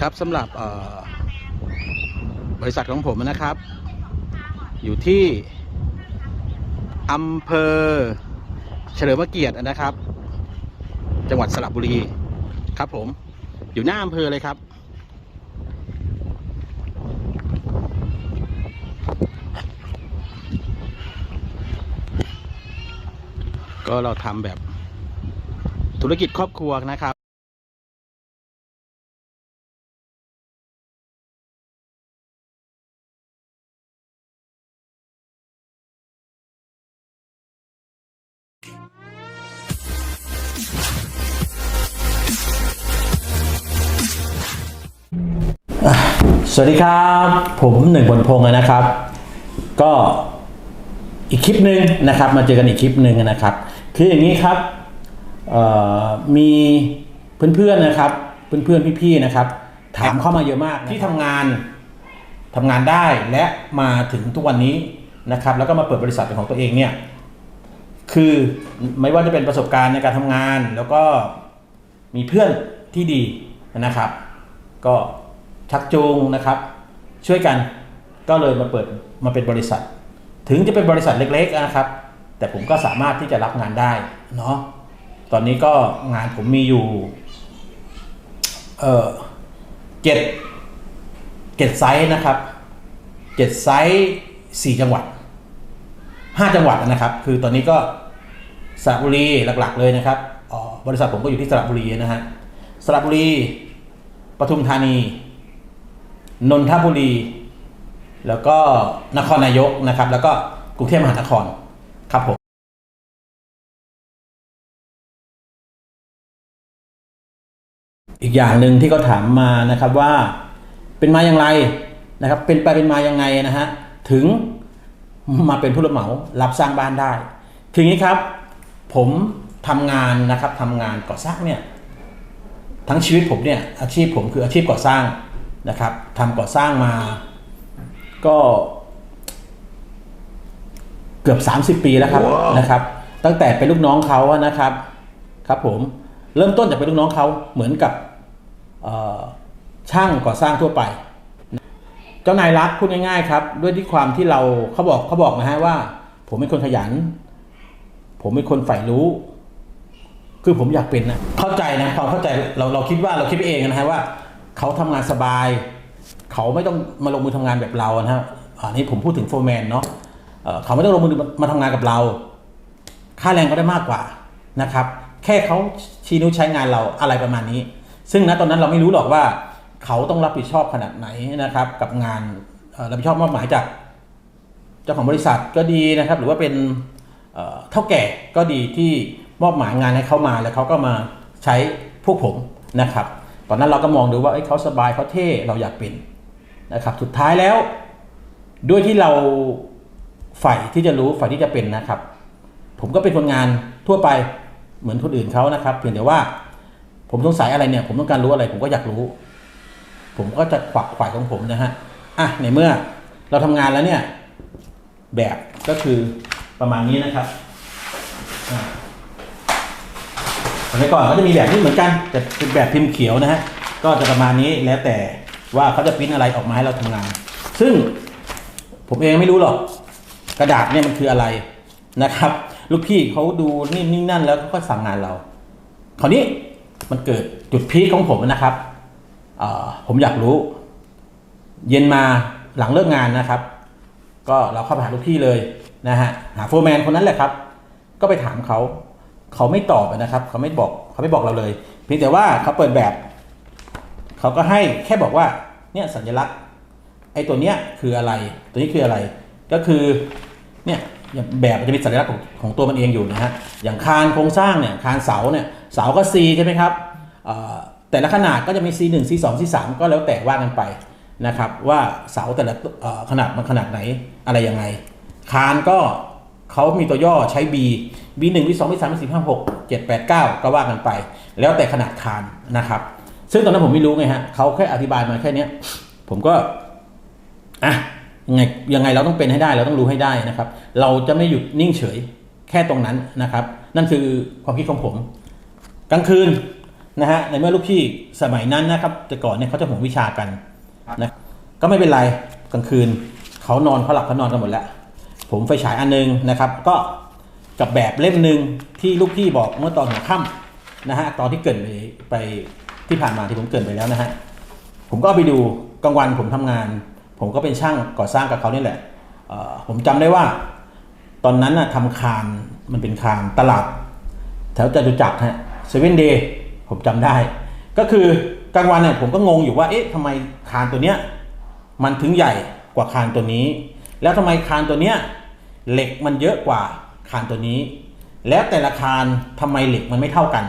ครับสำหรับบริษัทของผมนะครับ อยู่ที่อำเภอเฉลิมพระเกียรตินะครับ จังหวัดสระบุรีครับผมอยู่หน้าอำเภอเลยครับ ก็เราทำแบบธุรกิจครอบครัวนะครับ สวัสดีครับ ผมหนึ่งบนพงศ์นะครับ ก็อีกคลิปหนึ่งนะครับ มาเจอกันอีกคลิปหนึ่งนะครับ คืออย่างนี้ครับมีเพื่อนๆนะครับ เพื่อนๆพี่ๆนะครับ ถามเข้ามาเยอะมากที่ทำงานทำงานได้และมาถึงทุกวันนี้นะครับ แล้วก็มาเปิดบริษัทเป็นของตัวเองเนี่ยคือไม่ว่าจะเป็นประสบการณ์ในการทำงาน แล้วก็มีเพื่อนที่ดีนะครับ ก็ ชักจูงนะครับ ช่วยกันก็เลยมาเปิดมาเป็นบริษัท ถึงจะเป็นบริษัทเล็กๆนะครับ แต่ผมก็สามารถที่จะรับงานได้เนาะตอนนี้ก็งานผมมีอยู่เออเจ็ดเจ็ดไซส์นะครับเจ็ดไซส์สี่จังหวัดห้าจังหวัดนะครับ คือตอนนี้ก็สระบุรีหลักๆ เลยนะครับออบริษัทผมก็อยู่ที่สระบุรีนะฮะสระบุรีปทุมธานี นนทบุรี แล้วก็นครนายกนะครับ แล้วก็กรุงเทพมหานครครับผมอีกอย่างหนึ่งที่เขาถามมานะครับว่าเป็นมาอย่างไรนะครับ เป็นไปเป็นมาอยังไงนะฮะถึงมาเป็นผู้รับเหมารับสร้างบ้านได้ คืออย่างนี้ครับ ผมทำงานนะครับทำงานก่อสร้างเนี่ยทั้งชีวิตผมเนี่ยอาชีพผมคืออาชีพก่อสร้าง นะครับทำก่อสร้างมาก็เกือบ 30 ปีแล้วครับนะครับ ตั้งแต่เป็นลูกน้องเขาอะนะครับครับผมเริ่มต้นจากเป็นลูกน้องเขาเหมือนกับเอ่อช่างก่อสร้างทั่วไป เจ้านายรักพูดง่ายๆครับ ด้วยที่ความที่เราเขาบอกเขาบอกนะฮะว่า ผมเป็นคนขยัน ผมเป็นคนใฝ่รู้ คือผมอยากเป็นนะเข้าใจนะความเข้าใจเราเราคิดว่าเราคิดไปเองนะฮะว่า เขาทำงานสบาย เขาไม่ต้องมาลงมือทำงานแบบเรานะฮะอันนี้ผมพูดถึงโฟร์แมนเนาะเขาไม่ต้องลงมือมาทำงานกับเรา ค่าแรงก็ได้มากกว่านะครับ แค่เขาชี้นิ้วใช้งานเราอะไรประมาณนี้ ซึ่งณตอนนั้นเราไม่รู้หรอกว่า เขาต้องรับผิดชอบขนาดไหนนะครับ กับงานรับผิดชอบมอบหมายจากเจ้าของบริษัทก็ดีนะครับ หรือว่าเป็นเท่าแก่ก็ดีที่มอบหมายงานให้เขามาแล้วเขาก็มาใช้พวกผมนะครับ ตอนนั้นเราก็มองดูว่าเขาสบายเขาเท่เราอยากเป็นนะครับ สุดท้ายแล้วด้วยที่เราใฝ่ที่จะรู้ใฝ่ที่จะเป็นนะครับ ผมก็เป็นคนงานทั่วไปเหมือนคนอื่นเขานะครับ เพียงแต่ว่า ผมสงสัยอะไรเนี่ย ผมต้องการรู้อะไร ผมก็อยากรู้ ผมก็จะขวักขวายของผมนะฮะอะในเมื่อเราทำงานแล้วเนี่ย แบบก็คือประมาณนี้นะครับ สมัยก่อนเขาจะมีแบบนี้เหมือนกัน แต่เป็นแบบพิมพ์เขียวนะฮะก็จะประมาณนี้แล้วแต่ว่าเขาจะปริ้นอะไรออกมาให้เราทำงาน ซึ่งผมเองไม่รู้หรอกกระดาษเนี่ยมันคืออะไรนะครับ ลูกพี่เขาดูนี่นี่นั่นแล้วเขาก็สั่งงานเรา คราวนี้มันเกิดจุดพีคของผมนะครับผมอยากรู้ เย็นมาหลังเลิกงานนะครับ ก็เราเข้าไปหาลูกพี่เลยนะฮะหาโฟร์แมนคนนั้นแหละครับ ก็ไปถามเขา เขาไม่ตอบนะครับ เขาไม่บอกเขาไม่บอกเราเลย เพียงแต่ว่าเขาเปิดแบบ เขาก็ให้แค่บอกว่าเนี่ยสัญลักษณ์ไอ้ตัวเนี้ยคืออะไร ตัวนี้คืออะไร ก็คือเนี่ยแบบมันจะมีสัญลักษณ์ของของตัวมันเองอยู่นะฮะอย่างคานโครงสร้างเนี่ยคานเสาเนี่ยเสาก็ C ใช่ไหมครับแต่ละขนาดก็จะมี C1 C2 C3 ก็แล้วแต่ว่ากันไปนะครับว่าเสาแต่ละขนาดมันขนาดไหนอะไรยังไง คานก็ เขามีตัวย่อใช้ B B1 B2 B3 B4 B5 6 7 8 9 ก็ว่ากันไป แล้วแต่ขนาดคานนะครับ ซึ่งตอนนั้นผมไม่รู้ไงฮะเขาแค่อธิบายมาแค่นี้ผมก็อะยังไงยังไงเราต้องเป็นให้ได้เราต้องรู้ให้ได้นะครับ เราจะไม่หยุดนิ่งเฉยแค่ตรงนั้นนะครับ นั่นคือความคิดของผม กลางคืนนะฮะในเมื่อลูกพี่สมัยนั้นนะครับ แต่ก่อนเนี่ยเขาจะห่วงวิชากันนะก็ไม่เป็นไรกลางคืนเขานอนเขาหลับเขานอนกันหมดแล้ว ผมไฟฉายอันนึงนะครับ ก็กับแบบเล่มหนึ่งที่ลูกพี่บอกเมื่อตอนหัวค่ำนะฮะตอนที่เกรินไปไปที่ผ่านมาที่ผมเกรินไปแล้วนะฮะผมก็ไปดูกลางวันผมทำงาน ผมก็เป็นช่างก่อสร้างกับเขานี่แหละผมจำได้ว่า ตอนนั้นนะทำคานมันเป็นคานตลาด แถวจตุจักรฮะเซเว่นเดย์ผมจำได้ ก็คือกลางวันเนี่ยผมก็งงอยู่ว่าเอ๊ะทำไมคานตัวเนี้ยมันถึงใหญ่กว่าคานตัวนี้ แล้วทำไมคานตัวเนี้ย เหล็กมันเยอะกว่าคานตัวนี้ แล้วแต่ละคานทำไมเหล็กมันไม่เท่ากัน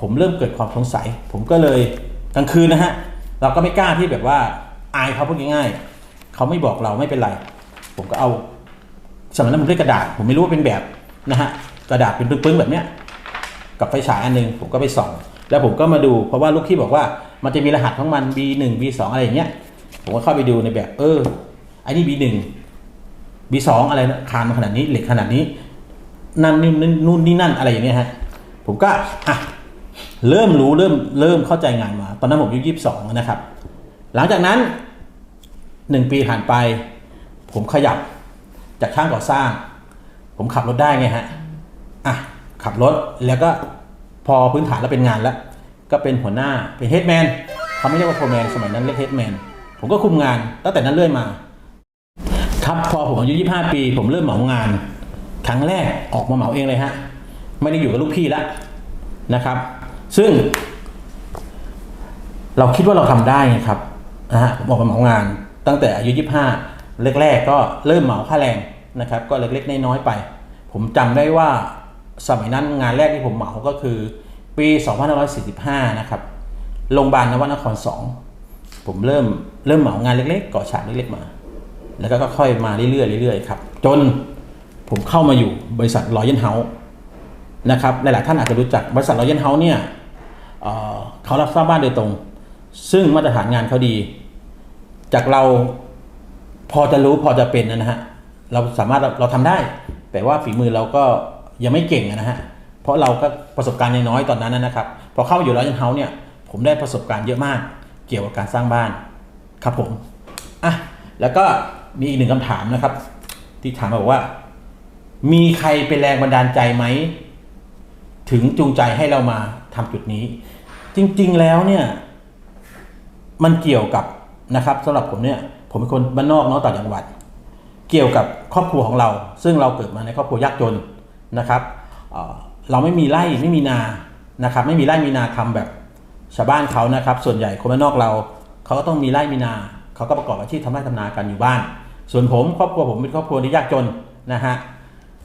ผมเริ่มเกิดความสงสัย ผมก็เลยกลางคืนนะฮะเราก็ไม่กล้าที่แบบว่าอายเขาพูดง่ายๆเขาไม่บอกเราไม่เป็นไร ผมก็เอาสมัยนั้นผมได้กระดาษ ผมไม่รู้ว่าเป็นแบบนะฮะกระดาษเป็นปึ้งๆแบบเนี้ยกับไฟฉายอันหนึงผมก็ไปส่อง แล้วผมก็มาดูเพราะว่าลูกพี่บอกว่ามันจะมีรหัสของมัน B1 B2 อะไรอย่างเงี้ยผมก็เข้าไปดูในแบบเออไอ้นี่ B1 B2 องอะไรนะคานมาขนาดนี้เหล็กขนาดนี้ นั่นนี่นนู่นนี่นั่นอะไรอย่างเงี้ยฮะผมก็อะเริ่มรู้เริ่มเริ่มเข้าใจงานมา ตอนนั้นผมอายุยี่สิบสองนะครับ หลังจากนั้นหนึ่งปีผ่านไป ผมขยับจากช่างก่อสร้าง ผมขับรถได้ไงฮะอะขับรถแล้วก็พอพื้นฐานแล้วเป็นงานแล้ว ก็เป็นหัวหน้าเป็นเฮดแมนเขาไม่เรียกว่าโฟร์แมนสมัยนั้นเรียกเฮดแมนผมก็คุมงานตั้งแต่นั้นเรื่อยมา ครับพอผมอายุ25ปี ผมเริ่มเหมางาน ครั้งแรกออกมาเหมาเองเลยฮะ ไม่ได้อยู่กับลูกพี่แล้วนะครับ ซึ่ง เราคิดว่าเราทำได้ครับนะฮะผมออกมาเหมางาน ตั้งแต่อายุ25แรกๆก็เริ่มเหมาค่าแรงนะครับ ก็เล็กๆน้อยๆไป ผมจำได้ว่าสมัยนั้นงานแรกที่ผมเหมาก็คือปี2545 นะครับ โรงพยาบาลนวนคร 2 ผมเริ่มเริ่มเหมางานเล็กๆก่อฉากเล็กๆมา แล้วก็ค่อยๆมาเรื่อยๆเรื่อยๆครับจนผมเข้ามาอยู่บริษัทรอยัลเฮาส์นะครับหลายๆท่านอาจจะรู้จักบริษัทรอยัลเฮาส์เนี่ยเเขารับสร้างบ้านโดยตรง ซึ่งมาตรฐานงานเขาดี จากเราพอจะรู้พอจะเป็นนะฮะเราสามารถเราเราทำได้ แต่ว่าฝีมือเราก็ยังไม่เก่งนะฮะเพราะเราก็ประสบการณ์น้อยๆตอนนั้นนะครับ พอเข้ามาอยู่รอยัลเฮาส์เนี่ยผมได้ประสบการณ์เยอะมากเกี่ยวกับการสร้างบ้านครับผมอะแล้วก็ มีอีกหนึ่งคำถามนะครับ ที่ถามมาบอกว่า มีใครเป็นแรงบันดาลใจไหม ถึงจูงใจให้เรามาทำจุดนี้ จริง ๆ แล้วเนี่ย มันเกี่ยวกับนะครับสำหรับผมเนี่ย ผมเป็นคนบ้านนอกเนาะต่างจังหวัด เกี่ยวกับครอบครัวของเรา ซึ่งเราเกิดมาในครอบครัวยากจนนะครับเราไม่มีไร่ไม่มีนานะครับ ไม่มีไร่มีนาทำแบบชาวบ้านเขานะครับ ส่วนใหญ่คนบ้านนอกเราเขาก็ต้องมีไร่มีนาเขาก็ประกอบอาชีพทำไร่ทำนากันอยู่บ้าน ส่วนผมครอบครัวผมเป็นครอบครัวที่ยากจนนะฮะ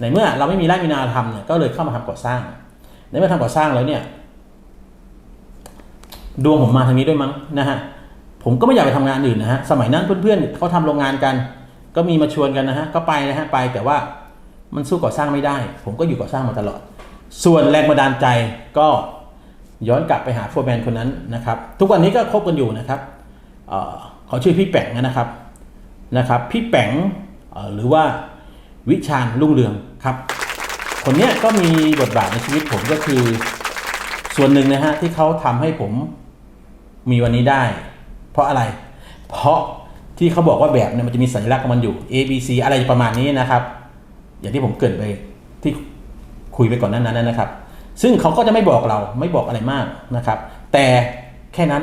ในเมื่อเราไม่มีไร่มีนาทำเนี่ยก็เลยเข้ามาทำก่อสร้าง ในเมื่อทำก่อสร้างแล้วเนี่ยดวงผมมาทางนี้ด้วยมั้งนะฮะผมก็ไม่อยากไปทำงานอื่นนะฮะสมัยนั้นเพื่อนๆเขาทำโรงงานกัน ก็มีมาชวนกันนะฮะก็ไปนะฮะไปแต่ว่ามันสู้ก่อสร้างไม่ได้ ผมก็อยู่ก่อสร้างมาตลอด ส่วนแรงบันดาลใจก็ย้อนกลับไปหาโฟร์แมนคนนั้นนะครับ ทุกวันนี้ก็คบกันอยู่นะครับเเขาชื่อพี่แป๋งนะครับ นะครับ พี่แป๋งหรือว่าวิชาญรุ่งเรืองครับ คนเนี้ยก็มีบทบาทในชีวิตผมก็คือส่วนหนึ่งนะฮะที่เขาทำให้ผมมีวันนี้ได้ เพราะอะไร เพราะที่เขาบอกว่าแบบเนี่ยมันจะมีสัญลักษณ์ของมันอยู่ A B C อะไรประมาณนี้นะครับ อย่างที่ผมเกรินไปที่คุยไปก่อนนั้นนั้นนะครับ ซึ่งเขาก็จะไม่บอกเราไม่บอกอะไรมากนะครับ แต่แค่นั้น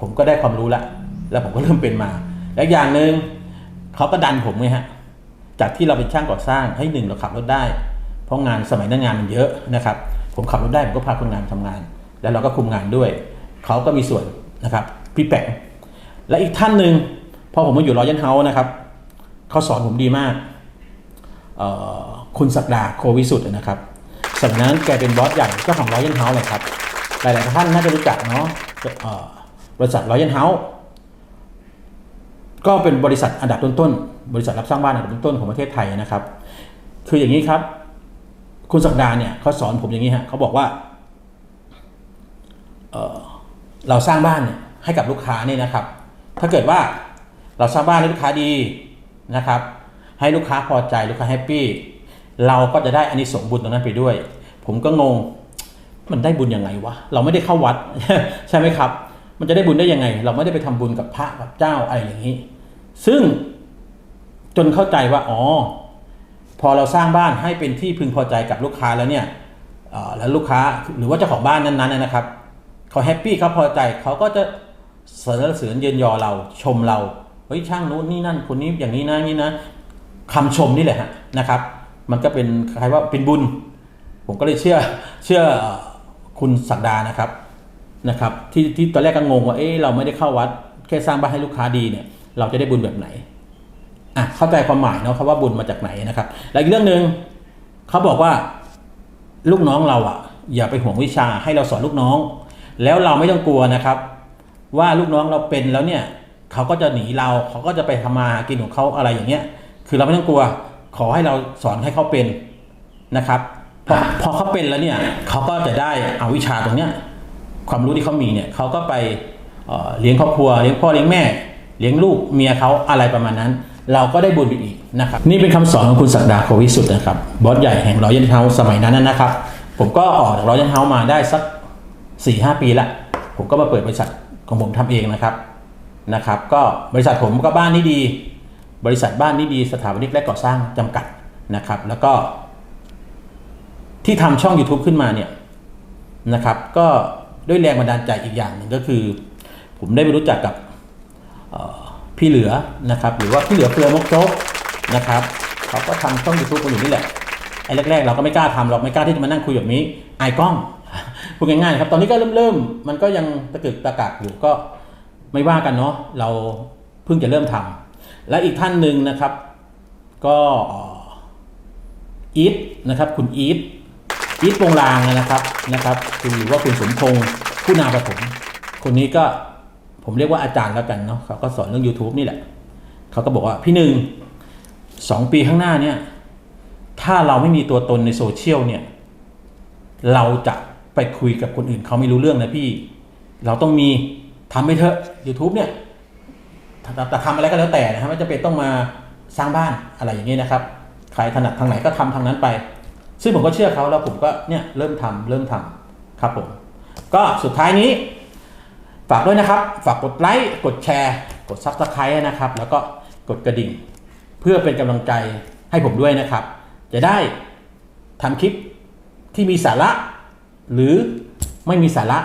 ผมก็ได้ความรู้ละแล้วผมก็เริ่มเป็นมา และอย่างหนึ่ง เขาก็ดันผมไงฮะจากที่เราเป็นช่างก่อสร้างให้หนึ่งเราขับรถได้ เพราะงานสมัยนั้นงานมันเยอะนะครับ ผมขับรถได้ผมก็พาคนงานทำงาน แล้วเราก็คุมงานด้วย เขาก็มีส่วนนะครับพี่แปะและอีกท่านหนึ่งพอผมมาอยู่รอยันเฮาส์นะครับเขาสอนผมดีมากคุณศักดาโควิสุทธ์นะครับสมัยนั้นแกเป็นบอสใหญ่ก็ของรอยันเฮาส์เลยครับหลายๆท่านน่าจะรู้จักเนาะบริษัทรอยันเฮาส์ ก็เป็นบริษัทอันดับต้นๆ บริษัทรับสร้างบ้านอันดับต้นๆของประเทศไทยนะครับ คืออย่างนี้ครับ คุณศักดาเนี่ยเขาสอนผมอย่างนี้ฮะเขาบอกว่าเเราสร้างบ้านเนี่ยให้กับลูกค้านี่นะครับ ถ้าเกิดว่าเราสร้างบ้านให้ลูกค้าดีนะครับ ให้ลูกค้าพอใจลูกค้าแฮปปี้เราก็จะได้อานิสงส์บุญตรงนั้นไปด้วย ผมก็งงมันได้บุญยังไงวะเราไม่ได้เข้าวัด ใช่ไหมครับ มันจะได้บุญได้ยังไง เราไม่ได้ไปทำบุญกับพระกับเจ้าอะไรอย่างนี้ ซึ่งจนเข้าใจว่าอ๋อพอเราสร้างบ้านให้เป็นที่พึงพอใจกับลูกค้าแล้วเนี่ยแล้วลูกค้าหรือว่าเจ้าของบ้านนั้นๆนะครับเขาแฮปปี้เขาพอใจเขาก็จะเสรรเสริญเยินยอเราชมเราเฮ้ยช่างนู้นนี่นั่นคนนี้อย่างนี้นะนี่นะคำชมนี่แหละฮะนะครับ มันก็เป็นคล้ายว่าเป็นบุญ ผมก็เลยเชื่อเชื่อเอ่อคุณศักดานะครับนะครับ ที่ที่ตอนแรกก็งงว่าเอ๊ะเราไม่ได้เข้าวัด แค่สร้างบ้านให้ลูกค้าดีเนี่ย เราจะได้บุญแบบไหนอะเข้าใจความหมายเนาะครับว่าบุญมาจากไหนนะครับ แล้วอีกเรื่องหนึ่งเขาบอกว่าลูกน้องเราอะ อย่าไปห่วงวิชาให้เราสอนลูกน้อง แล้วเราไม่ต้องกลัวนะครับ ว่าลูกน้องเราเป็นแล้วเนี่ยเขาก็จะหนีเราเขาก็จะไปทำมาหากินของเขาอะไรอย่างเงี้ย คือเราไม่ต้องกลัว ขอให้เราสอนให้เขาเป็นนะครับพอพอเขาเป็นแล้วเนี่ยเขาก็จะได้เอาวิชาตรงเนี้ยความรู้ที่เขามีเนี่ยเขาก็ไปเเลี้ยงครอบครัวเลี้ยงพ่อเลี้ยงแม่ เลี้ยงลูกเมียเขาอะไรประมาณนั้น เราก็ได้บุญไปอีกนะครับนี่เป็นคำสอนของคุณศักดาโควิสุทธ์นะครับบอสใหญ่แห่งรอยันเฮาสมัยนั้นนะครับ ผมก็ออกจากรอยันเฮามาได้สัก4ี่หปีละผมก็มาเปิดบริษัทของผมทำเองนะครับนะครับ ก็บริษัทผมก็บ้านนี้ดี บริษัทบ้านนี้ดีสถาปนิกและก่อสร้างจำกัดนะครับ แล้วก็ ที่ทำช่อง YouTube ขึ้นมาเนี่ยนะครับ ก็ด้วยแรงบันดาลใจอีกอย่างหนึ่งก็คือ ผมได้ไปรู้จักกับ พี่เหลือนะครับหรือว่าพี่เหลือเฟือมกจ๊กนะครับเขาก็ทำช่องยูทูบกันอยู่นี่แหละไอ้แรกๆเราก็ไม่กล้าทำเราไม่กล้าที่จะมานั่งคุยแบบนี้อายกล้องพูดง่ายๆครับตอนนี้ก็เริ่มเริ่มมันก็ยังตะกึกตะกักอยู่ก็ไม่ว่ากันเนาะเราเพิ่งจะเริ่มทำและอีกท่านหนึ่งนะครับ ก็อีทนะครับคุณอีทอีทโปงลางนะครับนะครับคือหรือว่าคุณสมพงษ์ผู้นาประถมคนนี้ก็ ผมเรียกว่าอาจารย์แล้วกันเนาะเขาก็สอนเรื่อง YouTube นี่แหละเขาก็บอกว่าพี่หนึ่งสองปีข้างหน้าเนี่ย ถ้าเราไม่มีตัวตนในโซเชียลเนี่ย เราจะไปคุยกับคนอื่นเขาไม่รู้เรื่องนะพี่ เราต้องมีทำไปเถอะ YouTube เนี่ยแต่ทำอะไรก็แล้วแต่นะครับไม่จำเป็นต้องมาสร้างบ้านอะไรอย่างนี้นะครับ ใครถนัดทางไหนก็ทำทางนั้นไป ซึ่งผมก็เชื่อเขาแล้วผมก็เนี่ยเริ่มทำเริ่มทำครับผม ก็สุดท้ายนี้ ฝากด้วยนะครับ ฝากกดไลค์ กดแชร์ กดซับสไครต์นะครับ แล้วก็กดกระดิ่ง เพื่อเป็นกำลังใจให้ผมด้วยนะครับ จะได้ทำคลิปที่มีสาระ หรือไม่มีสาระ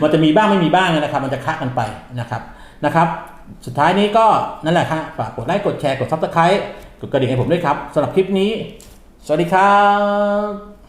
มันจะมีบ้างไม่มีบ้างนะครับ มันจะคละกันไปนะครับนะครับ สุดท้ายนี้ก็นั่นแหละครับฝากกดไลค์กดแชร์กดซับสไครต์กดกระดิ่งให้ผมด้วยครับสำหรับคลิปนี้ สวัสดีครับ